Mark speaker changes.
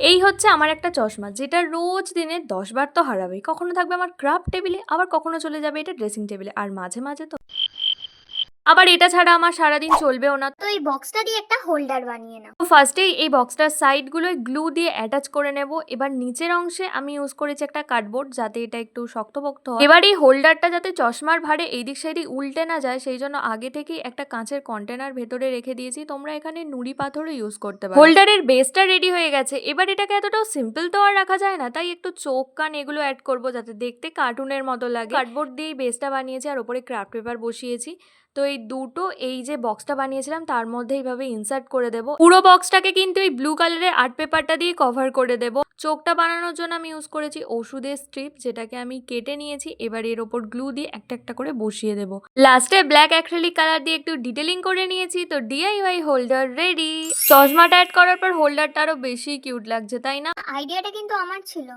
Speaker 1: এই হচ্ছে আমার একটা চশমা, যেটা রোজ দিনে দশ বার তো হারাবে কখনো থাকবে আমার ক্রাফট টেবিলে আবার কখনো চলে যাবে এটা ড্রেসিং টেবিলে আর মাঝে মাঝে তো আবার এটা ছাড়া আমার সারাদিন চলবেও না।
Speaker 2: তো এই বক্সটা দিয়ে একটা হোল্ডার বানিয়ে নাও।
Speaker 1: তো ফার্স্টেই এই বক্সটার সাইডগুলোয় গ্লু দিয়ে অ্যাটাচ করে নেব। এবার নিচের অংশে আমি ইউজ করেছি একটা কার্ডবোর্ড যাতে এটা একটু শক্তপোক্ত হয়। এবার এই হোল্ডারটা যাতে চশমার ভারে এইদিক সেদিক উল্টে না যায় সেই জন্য আগে থেকেই একটা কাঁচের কন্টেনার ভেতরে রেখে দিয়েছি। তোমরা এখানে নুড়ি পাথরও ইউজ করতে পারো। হোল্ডারের বেসটা রেডি হয়ে গেছে। এবার এটাকে এতটাও সিম্পল তো আর রাখা যায় না তাই একটু চোখ কান এগুলো অ্যাড করব যাতে দেখতে কার্টুনের মতো লাগে। কার্ডবোর্ড দিয়েই বেসটা বানিয়েছি আর ওপরে ক্রাফট পেপার বসিয়েছি। তো এই দুটো, এই যে বক্সটা বানিয়েছিলাম, তার মধ্যে এইভাবে ইনসার্ট করে দেব। পুরো বক্সটাকে কিন্তু এই ব্লু কালারের আর্ট পেপারটা দিয়ে কভার করে দেব। চোখটা বানানোর জন্য আমি ইউজ করেছি ওষুধের স্ট্রিপ যেটাকে আমি কেটে নিয়েছি। এবার এর ওপর গ্লু দিয়ে একটা একটা করে বসিয়ে দেব। লাস্টে ব্ল্যাক অ্যাক্রেলিক কালার দিয়ে একটু ডিটেলিং করে নিয়েছি। তো ডিআইওয়াই হোল্ডার রেডি চশমাটা অ্যাড করার পর হোল্ডারটা আরও বেশি কিউট লাগছে, তাই না?
Speaker 2: আইডিয়াটা কিন্তু আমার ছিল।